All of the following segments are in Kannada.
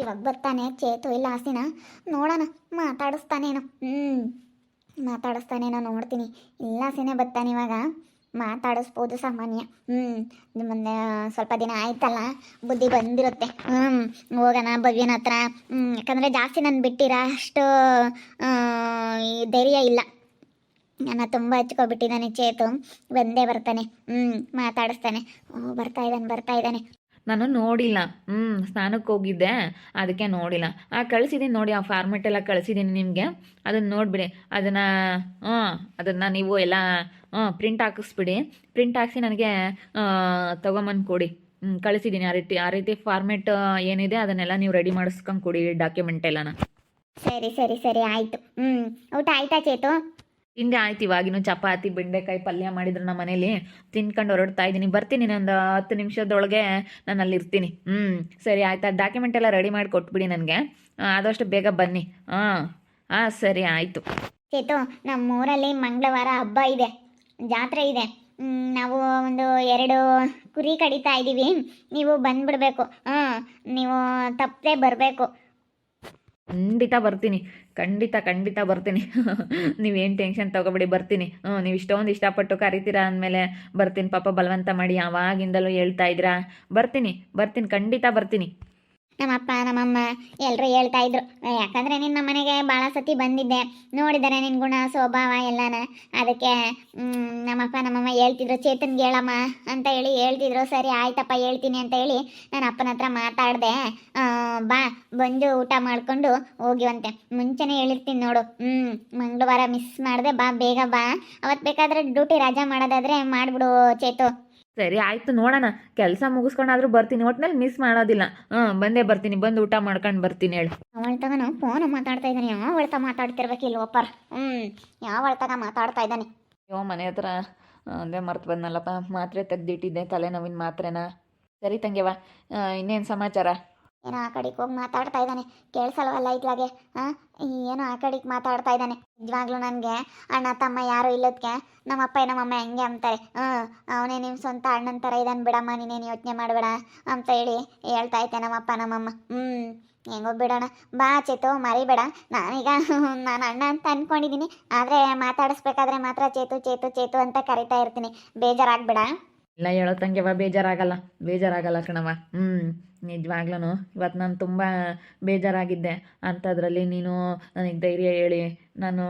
ಇವಾಗ ಬರ್ತಾನೆ ಚೇತು ಇಲ್ಲ ಹಸಿನ ನೋಡೋಣ, ಮಾತಾಡಿಸ್ತಾನೇನೋ. ಹ್ಞೂ ಮಾತಾಡಿಸ್ತಾನೇನೋ ನೋಡ್ತೀನಿ. ಇಲ್ಲ ಹಸಿನೇ ಬರ್ತಾನೆ ಇವಾಗ. ಮಾತಾಡಿಸ್ಬೋದು ಸಾಮಾನ್ಯ. ಹ್ಞೂ ಮೊನ್ನೆ ಸ್ವಲ್ಪ ದಿನ ಆಯ್ತಲ್ಲ, ಬುದ್ಧಿ ಬಂದಿರುತ್ತೆ. ಹ್ಞೂ ಹೋಗೋಣ ಭವ್ಯನ ಹತ್ರ. ಹ್ಞೂ ಯಾಕಂದರೆ ಜಾಸ್ತಿ ನಾನು ಬಿಟ್ಟಿರ ಅಷ್ಟು ಧೈರ್ಯ ಇಲ್ಲ. ನನ್ನ ತುಂಬ ಹಚ್ಕೊಬಿಟ್ಟಿದ್ದಾನೆ ಚೇತು. ಬಂದೇ ಬರ್ತಾನೆ. ಹ್ಞೂ ಮಾತಾಡಿಸ್ತಾನೆ. ಓ, ಬರ್ತಾ ಇದ್ದಾನೆ ಬರ್ತಾ ಇದ್ದಾನೆ. ನಾನು ನೋಡಿಲ್ಲ. ಹ್ಞೂ ಸ್ನಾನಕ್ಕೆ ಹೋಗಿದ್ದೆ. ಅದಕ್ಕೆ ನೋಡಿಲ್ಲ. ಆ ಕಳಿಸಿದ್ದೀನಿ ನೋಡಿ, ಆ ಫಾರ್ಮೆಟ್ ಎಲ್ಲ ಕಳಿಸಿದ್ದೀನಿ ನಿಮಗೆ. ಅದನ್ನು ನೋಡಿಬಿಡಿ. ಅದನ್ನು ಹ್ಞೂ ಅದನ್ನು ನೀವು ಎಲ್ಲ ಹ್ಞೂ ಪ್ರಿಂಟ್ ಹಾಕಿಸ್ಬಿಡಿ. ಪ್ರಿಂಟ್ ಹಾಕಿಸಿ ನನಗೆ ತೊಗೊಂಬಂದು ಕೊಡಿ. ಹ್ಞೂ ಕಳಿಸಿದ್ದೀನಿ ಆ ರೀತಿ ಆ ರೀತಿ ಫಾರ್ಮೆಟ್ ಏನಿದೆ ಅದನ್ನೆಲ್ಲ ನೀವು ರೆಡಿ ಮಾಡಿಸ್ಕೊಂಡು ಕೊಡಿ ಡಾಕ್ಯುಮೆಂಟ್ ಎಲ್ಲನ. ಸರಿ ಸರಿ ಸರಿ, ಆಯಿತು. ಹ್ಞೂ ಊಟ ಆಯ್ತಾ ಚೇತು? ತಿಂಡಿ ಆಯ್ತು ಇವಾಗಿನೂ ಚಪಾತಿ ಬೆಂಡೆಕಾಯಿ ಪಲ್ಯ ಮಾಡಿದ್ರು ನಮ್ಮ ಮನೇಲಿ. ತಿನ್ಕೊಂಡು ಹೊರಡ್ತಾ ಇದ್ದೀನಿ. ಬರ್ತೀನಿ ಒಂದು ಹತ್ತು ನಿಮಿಷದೊಳಗೆ ನಾನು ಅಲ್ಲಿರ್ತೀನಿ. ಹ್ಞೂ ಸರಿ ಆಯ್ತಾ. ಡಾಕ್ಯುಮೆಂಟ್ ಎಲ್ಲ ರೆಡಿ ಮಾಡಿ ಕೊಟ್ಬಿಡಿ ನನಗೆ. ಆದಷ್ಟು ಬೇಗ ಬನ್ನಿ. ಹಾಂ ಹಾಂ ಸರಿ ಆಯಿತು. ಚೇತು ನಮ್ಮೂರಲ್ಲಿ ಮಂಗಳವಾರ ಹಬ್ಬ ಇದೆ. ಜಾತ್ರೆ ಇದೆ. ನಾವು ಒಂದು ಎರಡು ಕುರಿ ಕಡಿತಾ ಇದ್ದೀವಿ. ನೀವು ಬಂದ್ಬಿಡ್ಬೇಕು. ಹಾಂ ನೀವು ತಪ್ಪದೆ ಬರಬೇಕು. ಖಂಡಿತ ಬರ್ತೀನಿ. ಖಂಡಿತ ಖಂಡಿತ ಬರ್ತೀನಿ. ನೀವೇನು ಟೆನ್ಷನ್ ತಗೋಬೇಡಿ, ಬರ್ತೀನಿ. ಹ್ಞೂ ನೀವು ಇಷ್ಟೊಂದು ಇಷ್ಟಪಟ್ಟು ಕರಿತೀರಾ ಅಂದಮೇಲೆ ಬರ್ತೀನಿ. ಪಾಪ ಬಲವಂತ ಮಾಡಿ ಯಾವಾಗಿಂದಲೂ ಹೇಳ್ತಾ ಇದ್ದೀರಾ? ಬರ್ತೀನಿ ಬರ್ತೀನಿ, ಖಂಡಿತ ಬರ್ತೀನಿ. ನಮ್ಮಪ್ಪ, ನಮ್ಮಮ್ಮ ಎಲ್ಲರೂ ಹೇಳ್ತಾ ಇದ್ರು. ಯಾಕಂದರೆ ನಿನ್ನ ಮನೆಗೆ ಭಾಳ ಸತಿ ಬಂದಿದ್ದೆ. ನೋಡಿದ್ದಾರೆ ನಿನ್ನ ಗುಣ, ಸ್ವಭಾವ ಎಲ್ಲನ. ಅದಕ್ಕೆ ನಮ್ಮಪ್ಪ, ನಮ್ಮಮ್ಮ ಹೇಳ್ತಿದ್ರು, ಚೇತನ್ಗೆ ಹೇಳಮ್ಮ ಅಂತ ಹೇಳಿ ಹೇಳ್ತಿದ್ರು. ಸರಿ, ಆಯ್ತಪ್ಪ, ಹೇಳ್ತೀನಿ ಅಂತ ಹೇಳಿ ನಾನು ಅಪ್ಪನ ಹತ್ರ ಮಾತಾಡಿದೆ. ಬಾ ಬಂದು ಊಟ ಮಾಡಿಕೊಂಡು ಹೋಗಿವಂತೆ. ಮುಂಚೆನೇ ಹೇಳಿರ್ತೀನಿ ನೋಡು. ಹ್ಞೂ ಮಂಗಳವಾರ ಮಿಸ್ ಮಾಡಿದೆ ಬಾ ಬೇಗ ಬಾ. ಅವತ್ತು ಬೇಕಾದರೆ ಡ್ಯೂಟಿ ರಜಾ ಮಾಡೋದಾದ್ರೆ ಮಾಡಿಬಿಡು ಚೇತು. ಸರಿ ಆಯಿತು ನೋಡೋಣ. ಕೆಲಸ ಮುಗಿಸ್ಕೊಂಡಾದ್ರೂ ಬರ್ತೀನಿ. ಒಟ್ನಲ್ಲಿ ಮಿಸ್ ಮಾಡೋದಿಲ್ಲ. ಹಾಂ ಬಂದೇ ಬರ್ತೀನಿ. ಬಂದು ಊಟ ಮಾಡ್ಕೊಂಡು ಬರ್ತೀನಿ ಹೇಳಿ. ಅವಳ ತಗನ ಫೋನ್ ಮಾತಾಡ್ತಾ ಇದ್ದಾನೆ. ಯಾವ ಅವಳ ಮಾತಾಡ್ತಿರ್ಬೇಕು ಒಪ್ಪರ್? ಹ್ಞೂ ಯಾವ ಮಾತಾಡ್ತಾ ಇದ್ದಾನೆ. ಯೋ ಮನೆ ಹತ್ರ ಅದೇ ಮರ್ತು ಬಂದ್ನಲ್ಲಪ್ಪ. ಮಾತ್ರೆ ತೆಗ್ದಿಟ್ಟಿದ್ದೆ ತಲೆನೋವಿನ ಮಾತ್ರೆನ. ಸರಿ ತಂಗ್ಯವ ಇನ್ನೇನು ಸಮಾಚಾರ? ಏನೋ ಆ ಕಡೆಗೆ ಹೋಗಿ ಮಾತಾಡ್ತಾ ಇದ್ದಾನೆ. ಕೇಳಿಸಲ್ವಲ್ಲ ಇದ್ಲಾಗೆ? ಹಾಂ ಏನೋ ಆ ಕಡೆಗೆ ಮಾತಾಡ್ತಾ ಇದ್ದಾನೆ. ನಿಜವಾಗ್ಲೂ ನನಗೆ. ಅಣ್ಣ, ತಮ್ಮ ಯಾರು ಇಲ್ಲದಕ್ಕೆ ನಮ್ಮಪ್ಪ, ನಮ್ಮಮ್ಮ ಹೆಂಗೆ ಅಂತಾರೆ ಹ್ಞೂ ಅವನೇ ನಿಮ್ಮ ಸ್ವಂತ ಅಣ್ಣನ ಥರ ಇದ್ದಾನೆ ಬಿಡಮ್ಮ, ನೀನೇನು ಯೋಚನೆ ಮಾಡಬೇಡ ಅಂತ ಹೇಳಿ ಹೇಳ್ತಾ ಐತೆ ನಮ್ಮಪ್ಪ, ನಮ್ಮಮ್ಮ. ಹ್ಞೂ ಹೆಂಗೋ ಬಿಡೋಣ ಬಾ ಚೇತು, ಮರಿಬೇಡ. ನಾನೀಗ ನಾನು ಅಣ್ಣ ಅಂತ ಅಂದ್ಕೊಂಡಿದ್ದೀನಿ ಆದರೆ ಮಾತಾಡಿಸ್ಬೇಕಾದ್ರೆ ಮಾತ್ರ ಚೇತು ಚೇತು ಚೇತು ಅಂತ ಕರಿತಾ ಇರ್ತೀನಿ. ಬೇಜಾರಾಗ್ಬೇಡ. ಇಲ್ಲ ಹೇಳೋ ತಂಗೆವ, ಬೇಜಾರಾಗಲ್ಲ. ಬೇಜಾರಾಗಲ್ಲ ಕಣವ ಹ್ಞೂ ನಿಜವಾಗ್ಲೂ ಇವತ್ತು ನಾನು ತುಂಬ ಬೇಜಾರಾಗಿದ್ದೆ. ಅಂಥದ್ರಲ್ಲಿ ನೀನು ನನಗೆ ಧೈರ್ಯ ಹೇಳಿ, ನಾನು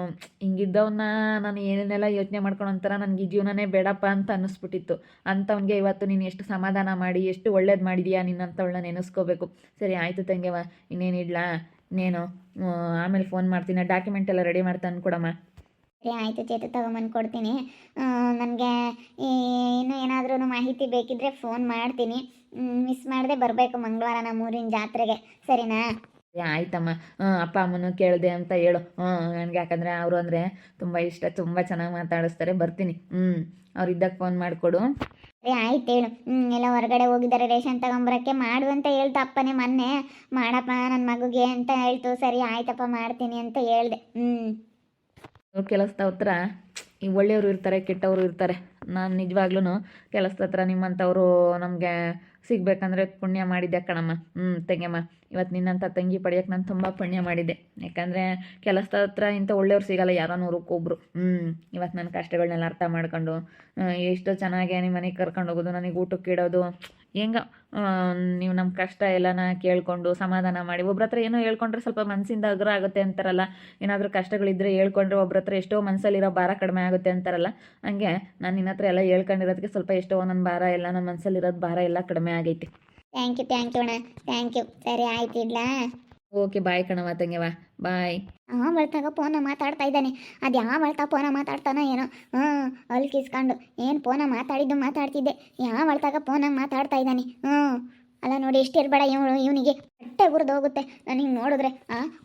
ಹಿಂಗಿದ್ದವನ್ನ ನಾನು ಏನೇನೆಲ್ಲ ಯೋಚನೆ ಮಾಡ್ಕೊಂಡು ಒಂಥರ ನನಗೆ ಈ ಜೀವನನೇ ಬೇಡಪ್ಪ ಅಂತ ಅನ್ನಿಸ್ಬಿಟ್ಟಿತ್ತು. ಅಂಥವ್ನಿಗೆ ಇವತ್ತು ನೀನು ಎಷ್ಟು ಸಮಾಧಾನ ಮಾಡಿ, ಎಷ್ಟು ಒಳ್ಳೇದು ಮಾಡಿದೀಯಾ ನಿನ್ನಂಥವಳನ್ನ ನೆನೆಸ್ಕೋಬೇಕು. ಸರಿ, ಆಯಿತು ತಂಗ್ಯವ ಇನ್ನೇನು ಇಡ್ಲಾ? ಇನ್ನೇನು ಆಮೇಲೆ ಫೋನ್ ಮಾಡ್ತೀನಿ ಡಾಕ್ಯುಮೆಂಟ್ ಎಲ್ಲ ರೆಡಿ ಮಾಡ್ತಾ ಕೊಡಮ್ಮ ಸರಿ, ಆಯಿತು ಚೇತು, ತಗೊಂಬಂದು ಕೊಡ್ತೀನಿ. ನನಗೆ ಇನ್ನೂ ಏನಾದ್ರೂ ಮಾಹಿತಿ ಬೇಕಿದ್ದರೆ ಫೋನ್ ಮಾಡ್ತೀನಿ. ಮಿಸ್ ಮಾಡದೆ ಬರಬೇಕು ಮಂಗಳವಾರ ನಮ್ಮೂರಿನ ಜಾತ್ರೆಗೆ. ಸರಿನಾ? ಆಯ್ತಮ್ಮ. ಅಪ್ಪ ಅಮ್ಮನೂ ಕೇಳಿದೆ ಅಂತ ಹೇಳು. ಹ್ಞೂ ನನಗೆ ಯಾಕಂದರೆ ಅವರು ಅಂದರೆ ತುಂಬ ಇಷ್ಟ ತುಂಬ ಚೆನ್ನಾಗಿ ಮಾತಾಡಿಸ್ತಾರೆ. ಬರ್ತೀನಿ. ಹ್ಞೂ ಅವ್ರು ಇದ್ದಾಗ ಫೋನ್ ಮಾಡಿಕೊಡು. ಏ ಆಯ್ತು ಹೇಳು. ಹ್ಞೂ ಎಲ್ಲ ಹೊರಗಡೆ ಹೋಗಿದ್ದಾರೆ ರೇಷನ್ ತಗೊಂಬರಕ್ಕೆ ಮಾಡು ಅಂತ ಹೇಳ್ತಾ ಅಪ್ಪನೇ ಮೊನ್ನೆ. ಮಾಡಪ್ಪ ನನ್ನ ಮಗುಗೆ ಅಂತ ಹೇಳ್ತು. ಸರಿ ಆಯ್ತಪ್ಪ ಮಾಡ್ತೀನಿ ಅಂತ ಹೇಳ್ದೆ. ಹ್ಞೂ ಕೆಲಸದ ಹತ್ರ ಈ ಒಳ್ಳೆಯವರು ಇರ್ತಾರೆ ಕೆಟ್ಟವರು ಇರ್ತಾರೆ. ನಾನು ನಿಜವಾಗ್ಲೂ ಕೆಲಸದ ಹತ್ರ ನಿಮ್ಮಂಥವ್ರು ನಮಗೆ ಸಿಗ್ಬೇಕಂದ್ರೆ ಪುಣ್ಯ ಮಾಡಿದ್ದೆ ಕಣಮ್ಮ? ಹ್ಞೂ ತಂಗಮ್ಮ ಇವತ್ತು ನಿನ್ನಂಥ ತಂಗಿ ಪಡೆಯೋಕೆ ನಾನು ತುಂಬ ಪುಣ್ಯ ಮಾಡಿದ್ದೆ ಯಾಕಂದರೆ ಕೆಲಸದ ಹತ್ರ ಇಂಥ ಒಳ್ಳೆಯವ್ರು ಸಿಗಲ್ಲ, ಯಾರೋ ನೂರಕ್ಕೊಬ್ರು ಹ್ಞೂ ಇವತ್ತು ನನ್ನ ಕಷ್ಟಗಳನ್ನೆಲ್ಲ ಅರ್ಥ ಮಾಡ್ಕೊಂಡು ಎಷ್ಟು ಚೆನ್ನಾಗಿ ನಿಮ್ಮ ಮನೆಗೆ ಕರ್ಕೊಂಡು ಹೋಗೋದು, ನನಗೆ ಊಟಕ್ಕೆ ಇಡೋದು. ಹೆಂಗ ನೀವು ನಮ್ಮ ಕಷ್ಟ ಎಲ್ಲನ ಕೇಳಿಕೊಂಡು ಸಮಾಧಾನ ಮಾಡಿ, ಒಬ್ರ ಹತ್ರ ಏನೋ ಹೇಳ್ಕೊಂಡ್ರೆ ಸ್ವಲ್ಪ ಮನಸ್ಸಿಂದ ಅಗ್ರ ಆಗುತ್ತೆ ಅಂತಾರಲ್ಲ. ಏನಾದರೂ ಕಷ್ಟಗಳಿದ್ದರೆ ಹೇಳ್ಕೊಂಡ್ರೆ ಒಬ್ರ ಹತ್ರ ಎಷ್ಟೋ ಮನಸ್ಸಲ್ಲಿರೋ ಭಾರ ಕಡಿಮೆ ಆಗುತ್ತೆ ಅಂತಾರಲ್ಲ. ಹಂಗೆ ನಾನು ನಿನ್ನ ಹತ್ರ ಎಲ್ಲ ಹೇಳ್ಕೊಂಡಿರೋದಕ್ಕೆ ಸ್ವಲ್ಪ ಎಷ್ಟೋ ನನ್ನ ಭಾರ ಎಲ್ಲ ನನ್ನ ಮನಸ್ಸಲ್ಲಿರೋದು ಭಾರ ಎಲ್ಲ ಕಡಿಮೆ ಆಗೈತಿ. ಥ್ಯಾಂಕ್ ಯು ಥ್ಯಾಂಕ್ ಯು ಅಣ್ಣ. ಥ್ಯಾಂಕ್ ಯು ಸರಿ ಆಯ್ತು ಇಡ್ಲಾ? ಓಕೆ ಬಾಯ್ ಕಣವ ತಂಗೆವ ಬಾಯ್ ಆ ಬರ್ತಾಗ ಫೋನ ಮಾತಾಡ್ತಾ ಇದ್ದಾನೆ. ಅದು ಯಾವ ಬಳತ ಫೋನ ಮಾತಾಡ್ತಾನೋ ಏನೋ. ಹ್ಞೂ ಅಲ್ಲಿ ಕಿಸ್ಕೊಂಡು ಏನು ಫೋನ ಮಾತಾಡಿದ್ದು ಮಾತಾಡ್ತಿದ್ದೆ. ಯಾವ ಬಳತಾಗ ಫೋನ ಮಾತಾಡ್ತಾ ಇದ್ದಾನೆ. ಹ್ಞೂ ಅಲ್ಲ ನೋಡಿ ಎಷ್ಟಿರ್ಬೇಡ ಇವಳು, ಇವನಿಗೆ ಹೊಟ್ಟೆ ಹೋಗುತ್ತೆ. ಹೋಗುತ್ತೆ ಹಿಂಗೆ ನೋಡಿದ್ರೆ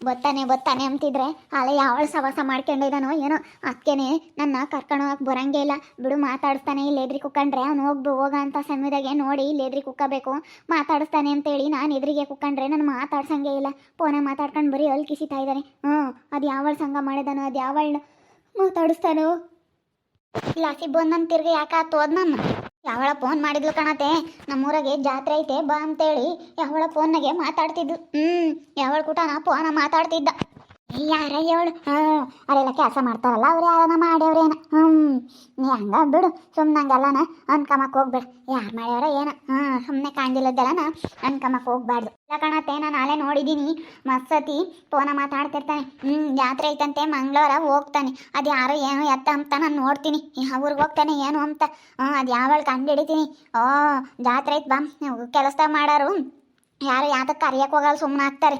ಬತ್ತಾನೆ ಬತ್ತಾನೆ ಅಂತಿದ್ರೆ, ಅಲ್ಲ ಯಾವಳ ಸವಾಸ ಮಾಡ್ಕೊಂಡಿದ್ದಾನೋ ಏನೋ ಅದಕ್ಕೇನೆ ನನ್ನ ಕರ್ಕೊಂಡು ಹೋಗಕ್ಕೆ ಬರಂಗೇ ಇಲ್ಲ. ಬಿಡು, ಮಾತಾಡಿಸ್ತಾನೆ, ಇಲ್ಲಿ ಎದ್ರಿ ಕುಕ್ಕಂಡ್ರೆ, ಅವ್ನು ಹೋಗ್ಬು, ಹೋಗ ಅಂತ ಸಮಯದಾಗೆ ನೋಡಿ, ಇಲ್ಲಿ ಎದ್ರಿ ಕುಕ್ಕಬೇಕು. ಮಾತಾಡಿಸ್ತಾನೆ ಅಂತೇಳಿ ನಾನು ಎದುರಿಗೆ ಕುಕ್ಕಂಡ್ರೆ, ನಾನು ಮಾತಾಡ್ಸಂಗೇ ಇಲ್ಲ. ಫೋನ ಮಾತಾಡ್ಕೊಂಡು ಬರೀ ಅಲ್ಲಿ ಕಿಸಿತಾ ಇದ್ದಾನೆ ಹ್ಞೂ, ಅದು ಯಾವಳ ಸಂಘ ಮಾಡಿದಾನೋ, ಅದು ಯಾವಳ ಮಾತಾಡಿಸ್ತಾನೋ? ಇಲ್ಲ, ಸಿಬ್ಬಂದು ನನ್ನ ತಿರ್ಗಿ ಯಾಕೆ ತೋದ್ ನನ್ನ ಯಾವಳ ಫೋನ್ ಮಾಡಿದ್ಲು ಕಣತೆ? ನಮ್ಮೂರಾಗೆ ಜಾತ್ರೆ ಐತೆ, ಬಾ ಅಂತೇಳಿ. ಯಾವಳ ಫೋನ್ನಾಗೆ ಮಾತಾಡ್ತಿದ್ಲು. ಹ್ಮ್, ಯಾವಳ ಕೂಟನ ಫೋನ ಮಾತಾಡ್ತಿದ್ದ. ಯಾರ ಹೇಳು? ಹ್ಞೂ ಅವರೆಲ್ಲ ಕೆಲಸ ಮಾಡ್ತಾರಲ್ಲ, ಅವ್ರು ಯಾರನ ಮಾಡ್ಯವ್ರೇನ ಹ್ಞೂ ನೀ ಹಂಗ ಬಿಡು ಸುಮ್ಮನೆ ಹಂಗಲ್ಲನ? ಅನ್ಕಮಕ್ಕೆ ಹೋಗ್ಬೇಡ. ಯಾರು ಮಾಡ್ಯಾರ ಏನ? ಹ್ಞೂ ಸುಮ್ಮನೆ ಕಾಣ್ದಿಲ್ಲದ್ದೆಲ್ಲನ? ಅನ್ಕಮಕ್ಕೆ ಹೋಗ್ಬಾರ್ದು. ಇಲ್ಲ ಕಣತ್ತೆ, ನಾನು ನಾಳೆ ನೋಡಿದ್ದೀನಿ ಮಸ್ಸತಿ ಫೋನ ಮಾತಾಡ್ತಿರ್ತಾನೆ. ಹ್ಞೂ ಜಾತ್ರೆ ಐತಂತೆ, ಮಂಗಳವಾರ ಹೋಗ್ತಾನೆ. ಅದು ಯಾರು ಏನು ಎತ್ತ ಅಂತ ನಾನು ನೋಡ್ತೀನಿ. ಊರಿಗೆ ಹೋಗ್ತಾನೆ ಏನು ಅಂತ. ಹ್ಞೂ ಅದು ಯಾವಳು ಕಂಡು ಹಿಡಿತೀನಿ ಓ, ಜಾತ್ರೆ ಐತೆ ಬಾ. ಕೆಲಸ ಮಾಡೋರು. ಯಾರು ಯಾತಕ್ಕೆ ಕರಿಯಕ್ಕೆ ಹೋಗಲ್ಲ ಸುಮ್ಮನೆ ಆಗ್ತಾರೆ.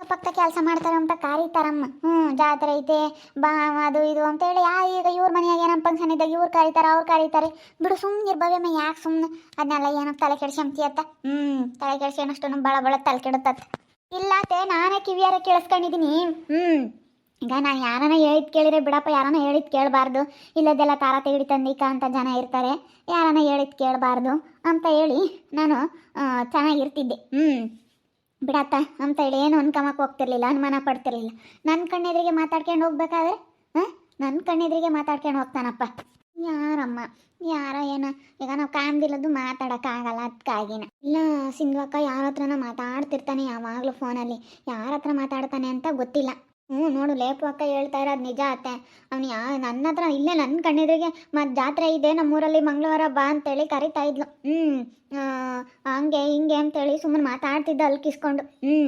ಪಕ್ಕ ಕೆಲಸ ಮಾಡ್ತಾರೆ ಅಂತ ಕರೀತಾರಮ್ಮ. ಹ್ಞೂ ಜಾತ್ರೆ ಐತೆ, ಬಾ, ಅದು ಇದು ಅಂತ ಹೇಳಿ ಯಾ, ಈಗ ಇವ್ರ ಮನೆಯಾಗ ಏನೋ ಫಂಕ್ಷನ್ ಇದ್ದಾಗ ಇವ್ರು ಕರೀತಾರೆ, ಅವ್ರು ಕರೀತಾರೆ. ಬಿಡು ಸುಮ್ಮನೆ ಇರ್ಬವ್ಯಮ್ಮ ಯಾಕೆ ಸುಮ್ಮನೆ ಅದನ್ನೆಲ್ಲ ಏನೋ ತಲೆ ಕೆಡ್ಸ್ಕೊಂತೀಯತ್ತ ಹ್ಞೂ ತಲೆ ಕೆಡ್ಸ್ಕೊಳಷ್ಟು ನಮ್ಮ ಬಳ ಬಳ ತಲೆ ಕೆಡುತ್ತತ್ತ ಇಲ್ಲಾತೆ ನಾನೇ ಕಿವಿಯಾರ ಕೇಳಿಸ್ಕೊಂಡಿದ್ದೀನಿ ಹ್ಞೂ ಈಗ ನಾನು ಯಾರನ ಹೇಳಿದ್ ಕೇಳಿದ್ರೆ ಬಿಡಪ್ಪ ಯಾರನ ಹೇಳಿದ್ ಕೇಳಬಾರ್ದು. ಇಲ್ಲದೆಲ್ಲ ತಾರ ತೆಗಿಡಿ ತಂದಿಕ ಅಂತ ಜನ ಇರ್ತಾರೆ. ಯಾರನ ಹೇಳಿದ್ ಕೇಳಬಾರ್ದು ಅಂತ ಹೇಳಿ ನಾನು ಚೆನ್ನಾಗಿರ್ತಿದ್ದೆ. ಹ್ಞೂ ಬಿಡತ್ತ ಅಂತ ಹೇಳಿ ಏನು ಅನ್ಕಮಕ್ಕೆ ಹೋಗ್ತಿರ್ಲಿಲ್ಲ, ಅನುಮಾನ ಪಡ್ತಿರ್ಲಿಲ್ಲ. ನನ್ನ ಕಣ್ಣೆದ್ರಿಗೆ ಮಾತಾಡ್ಕೊಂಡು ಹೋಗ್ಬೇಕಾದ್ರೆ? ಹಾಂ? ನನ್ನ ಕಣ್ಣೆದ್ರಿಗೆ ಮಾತಾಡ್ಕೊಂಡು ಹೋಗ್ತಾನಪ್ಪ. ಯಾರಮ್ಮ, ಯಾರ ಏನ? ಈಗ ನಾವು ಕಾಣ್ದಿಲ್ಲದ್ದು ಮಾತಾಡೋಕ್ಕಾಗಲ್ಲ ಅದಕ್ಕಾಗಿನ ಇಲ್ಲ, ಸಿಂಧುವಕ್ಕ ಯಾರ ಹತ್ರನ ಮಾತಾಡ್ತಿರ್ತಾನೆ ಯಾವಾಗಲೂ ಫೋನಲ್ಲಿ. ಯಾರ ಹತ್ರ ಮಾತಾಡ್ತಾನೆ ಅಂತ ಗೊತ್ತಿಲ್ಲ. ಹ್ಞೂ, ನೋಡು, ಲೇಪು ಅಕ್ಕ ಹೇಳ್ತಾ ಇರೋದು ನಿಜ ಅತ್ತೆ. ಅವ್ನು ಯಾ ನನ್ನ ಹತ್ರ ಇಲ್ಲೇ ನನ್ನ ಕಣ್ಣೆದುರಿಗೆ ಮತ್ತು ಜಾತ್ರೆ ಇದೆ, ನಮ್ಮೂರಲ್ಲಿ ಮಂಗಳವಾರ ಬಾ ಅಂತೇಳಿ ಕರಿತಾ ಇದ್ಲು. ಹ್ಞೂ ಹಂಗೆ ಹಿಂಗೆ ಅಂತೇಳಿ ಸುಮ್ಮನೆ ಮಾತಾಡ್ತಿದ್ದ ಅಲ್ಕಿಸ್ಕೊಂಡು ಹ್ಞೂ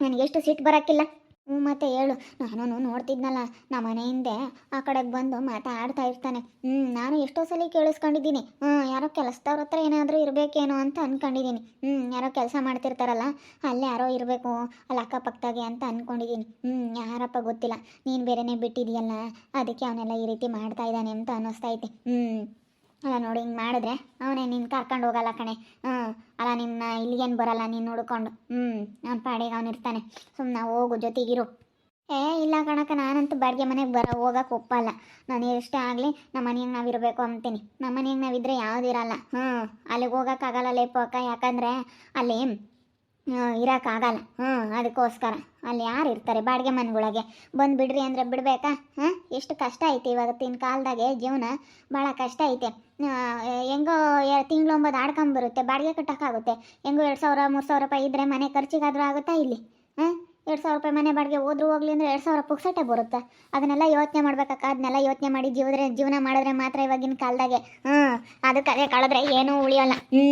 ನನಗೆಷ್ಟು ಸಿಟ್ಟು ಬರೋಕ್ಕಿಲ್ಲ. ಹ್ಞೂ, ಮತ್ತೆ ಹೇಳು. ನಾನು ನೋಡ್ತಿದ್ನಲ್ಲ, ನಮ್ಮ ಹಿಂದೆ ಆ ಕಡೆಗೆ ಬಂದು ಮಾತಾಡ್ತಾ ಇರ್ತಾನೆ. ಹ್ಞೂ, ನಾನು ಎಷ್ಟೋ ಸಲ ಕೇಳಿಸ್ಕೊಂಡಿದ್ದೀನಿ. ಹ್ಞೂ, ಯಾರೋ ಕೆಲಸದವ್ರ ಹತ್ರ ಏನಾದರೂ ಇರಬೇಕೇನೋ ಅಂತ ಅಂದ್ಕೊಂಡಿದ್ದೀನಿ ಹ್ಞೂ, ಯಾರೋ ಕೆಲಸ ಮಾಡ್ತಿರ್ತಾರಲ್ಲ, ಅಲ್ಲೇ ಯಾರೋ ಇರಬೇಕು, ಅಲ್ಲಿ ಅಕ್ಕಪಕ್ಕದಾಗೆ ಅಂತ ಅಂದ್ಕೊಂಡಿದ್ದೀನಿ ಹ್ಞೂ, ಯಾರಪ್ಪ ಗೊತ್ತಿಲ್ಲ. ನೀನು ಬೇರೆನೇ ಬಿಟ್ಟಿದೆಯಲ್ಲ, ಅದಕ್ಕೆ ಅವನೆಲ್ಲ ಈ ರೀತಿ ಮಾಡ್ತಾ ಇದ್ದಾನೆ ಅಂತ ಅನ್ನಿಸ್ತೈತೆ ಹ್ಞೂ. ಅಲ್ಲ ನೋಡಿ, ಹಿಂಗೆ ಮಾಡಿದ್ರೆ ಅವನೇ ನೀನು ಕರ್ಕೊಂಡು ಹೋಗಲ್ಲ ಕಣೆ. ಹ್ಞೂ ಅಲ್ಲ ನಿನ್ನ ಇಲ್ಲಿಗೇನು ಬರಲ್ಲ, ನೀನು ನೋಡ್ಕೊಂಡು. ಹ್ಞೂ ಅವ್ನ ಪಾಡಿಗೆ ಅವನಿರ್ತಾನೆ ಸುಮ್ಮನೆ ಹೋಗು, ಜೊತೆಗಿರು. ಏ, ಇಲ್ಲ ಕಣಕ್ಕ, ನಾನಂತೂ ಬಾಡಿಗೆ ಮನೆಗೆ ಬರ ಹೋಗಕ್ಕೆ ಒಪ್ಪಲ್ಲ. ನಾನು ಎಷ್ಟೇ ಆಗಲಿ ನಮ್ಮ ಮನೆಗೆ ನಾವು ಇರಬೇಕು ಅಂತೀನಿ. ನಮ್ಮ ಮನೆಯಾಗ ನಾವಿದ್ರೆ ಯಾವುದಿರಲ್ಲ ಹ್ಞೂ ಅಲ್ಲಿಗೆ ಹೋಗೋಕ್ಕಾಗಲ್ಲ ಅಕ್ಕ ಯಾಕಂದರೆ ಅಲ್ಲಿ ಇರೋಕ್ಕಾಗಲ್ಲ ಹ್ಞೂ ಅದಕ್ಕೋಸ್ಕರ. ಅಲ್ಲಿ ಯಾರು ಇರ್ತಾರೆ ಬಾಡಿಗೆ ಮನೆಗಳಿಗೆ? ಬಂದು ಬಿಡ್ರಿ ಅಂದರೆ ಬಿಡಬೇಕಾ? ಹಾಂ ಎಷ್ಟು ಕಷ್ಟ ಐತೆ ಇವತ್ತಿನ ಕಾಲದಾಗೆ ಜೀವನ. ಭಾಳ ಕಷ್ಟ ಐತೆ. ಹೆಂಗೋ ತಿಂಗಳೊಂಬತ್ತು ಆಡ್ಕೊಂಬರುತ್ತೆ ಬಾಡಿಗೆ ಕಟ್ಟೋಕ್ಕಾಗುತ್ತೆ. ಹೆಂಗೋ ಎರಡು ಸಾವಿರ, ಮೂರು ಸಾವಿರ ರೂಪಾಯಿ ಇದ್ದರೆ ಮನೆ ಖರ್ಚಿಗಾದರೂ ಆಗುತ್ತಾ ಇಲ್ಲಿ? ಹಾಂ ಎರಡು ಸಾವಿರ ರೂಪಾಯಿ ಮನೆ ಬಾಡಿಗೆ ಹೋದ್ರೂ ಹೋಗ್ಲಿ ಅಂದರೆ ಎರಡು ಸಾವಿರ ಪುಕ್ಸಟ್ಟೆ ಬರುತ್ತೆ. ಅದನ್ನೆಲ್ಲ ಯೋಚನೆ ಮಾಡ್ಬೇಕಕ್ಕ ಅದನ್ನೆಲ್ಲ ಯೋಚನೆ ಮಾಡಿ ಜೀವದ್ರೆ, ಜೀವನ ಮಾಡಿದ್ರೆ ಮಾತ್ರ ಇವಾಗಿನ ಕಾಲದಾಗೆ. ಹ್ಞೂ ಅದಕ್ಕೆ ಅದೇ ಕಳೆದ್ರೆ ಏನೂ ಉಳಿಯೋಲ್ಲ. ಹ್ಞೂ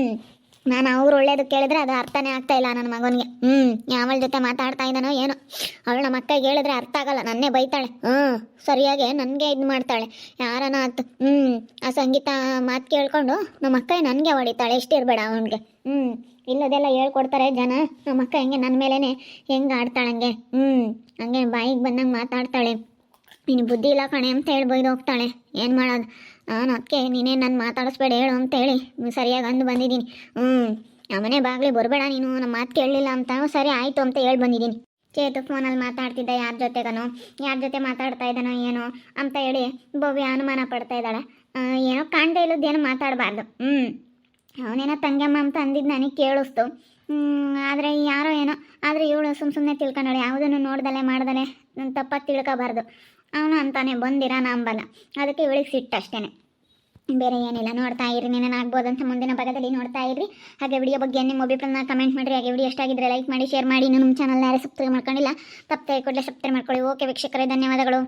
ನಾನು ಅವ್ರು ಒಳ್ಳೇದು ಕೇಳಿದ್ರೆ ಅದು ಅರ್ಥನೇ ಆಗ್ತಾ ಇಲ್ಲ ನನ್ನ ಮಗನಿಗೆ. ಹ್ಞೂ ಯಾವಳ ಜೊತೆ ಮಾತಾಡ್ತಾ ಇದ್ದಾನೋ ಏನೋ. ಅವಳು ನಮ್ಮ ಹೇಳಿದ್ರೆ ಅರ್ಥ ಆಗಲ್ಲ, ನನ್ನೇ ಬೈತಾಳೆ. ಹ್ಞೂ ಸರಿಯಾಗಿ ನನಗೆ ಇದು ಮಾಡ್ತಾಳೆ. ಯಾರನ ಆತು ಹ್ಞೂ ಆ ಸಂಗೀತ ಮಾತು ಕೇಳ್ಕೊಂಡು ನಮ್ಮ ಅಕ್ಕ ನನಗೆ ಹೊಡಿತಾಳೆ ಎಷ್ಟಿರಬೇಡ ಅವನಿಗೆ. ಹ್ಞೂ ಇಲ್ಲದೆಲ್ಲ ಹೇಳ್ಕೊಡ್ತಾರೆ ಜನ. ನಮ್ಮ ಅಕ್ಕ ಹೆಂಗೆ ನನ್ನ ಮೇಲೇ ಹೆಂಗೆ ಆಡ್ತಾಳೆ ಹಂಗೆ. ಹ್ಞೂ ಹಂಗೆ ಬಾಯಿಗೆ ಬಂದಂಗೆ ಮಾತಾಡ್ತಾಳೆ. ನೀನು ಬುದ್ಧಿ ಇಲ್ಲ ಕಣೆ ಅಂತ ಹೇಳಿ ಬೈದು ಹೋಗ್ತಾಳೆ. ಏನು ಮಾಡೋದು? ನಾನು ಅದಕ್ಕೆ ನೀನೇ ನಾನು ಮಾತಾಡಿಸ್ಬೇಡ ಹೇಳು ಅಂತೇಳಿ ಸರಿಯಾಗಿ ಅಂದು ಬಂದಿದ್ದೀನಿ. ಹ್ಞೂ ನಮ್ಮನೆ ಬಾಗ್ಲಿ ಬರಬೇಡ ನೀನು ನಮ್ಮ ಮಾತು ಕೇಳಲಿಲ್ಲ ಅಂತ. ಸರಿ ಆಯಿತು ಅಂತ ಹೇಳಿ ಬಂದಿದ್ದೀನಿ. ಚೇತು ಫೋನಲ್ಲಿ ಮಾತಾಡ್ತಿದ್ದ ಯಾರ ಜೊತೆಗನೋ, ಯಾರ ಜೊತೆ ಮಾತಾಡ್ತಾ ಇದ್ದಾನೋ ಏನೋ ಅಂತ ಹೇಳಿ ಭವ್ಯ ಅನುಮಾನ ಪಡ್ತಾ ಇದ್ದಾಳೆ. ಏನೋ ಕಾಣ್ದೇ ಇಲ್ಲದೇನು ಮಾತಾಡಬಾರ್ದು. ಹ್ಞೂ ಅವನೇನೋ ತಂಗಮ್ಮ ಅಂತ ಅಂದಿದ್ದು ನನಗೆ ಕೇಳಿಸ್ತು. ಆದರೆ ಯಾರೋ ಏನೋ, ಆದರೆ ಇವಳು ಸುಮ್ಮ ಸುಮ್ಮನೆ ತಿಳ್ಕೊಂಡಾಳೆ ಯಾವುದನ್ನು ನೋಡ್ದಲೆ ಮಾಡ್ದಲೆ ತಪ್ಪಾಗಿ ತಿಳ್ಕೊಬಾರ್ದು. ಅವನು ಅಂತಾನೆ, ಬಂದಿರ ನಂಬಲ್ಲ ಅದಕ್ಕೆ ಇವಳಿಗೆ ಸಿಟ್ಟು ಅಷ್ಟೇ ಬೇರೆ ಏನಿಲ್ಲ, ನೋಡ್ತಾ ಇರಿ ಆಗ್ಬೋದು ಅಂತ ಮುಂದಿನ ಭಾಗದಲ್ಲಿ ನೋಡ್ತಾ ಇರಿ. ಹಾಗೆ ವಿಡಿಯೋ ಬಗ್ಗೆ ನಿಮ್ಮ ಅಭಿಪ್ರಾಯನ ಕಮೆಂಟ್ ಮಾಡಿರಿ. ಹಾಗೆ ವಿಡಿಯೋ ಎಷ್ಟಾಗಿದ್ರೆ ಲೈಕ್ ಮಾಡಿ ಶೇರ್ ಮಾಡಿ. ನಮ್ಮ ಚಾನಲ್ ಯಾರೇ ಸಬ್ಸ್ಕ್ರೈಬ್ ಮಾಡ್ಕೊಂಡಿಲ್ಲ ತಪ್ಪದೆ ಕೂಡಲೇ ಸಬ್ಸ್ಕ್ರೈಬ್ ಮಾಡ್ಕೊಳ್ಳಿ. ಓಕೆ ವೀಕ್ಷಕರೇ, ಧನ್ಯವಾದಗಳು.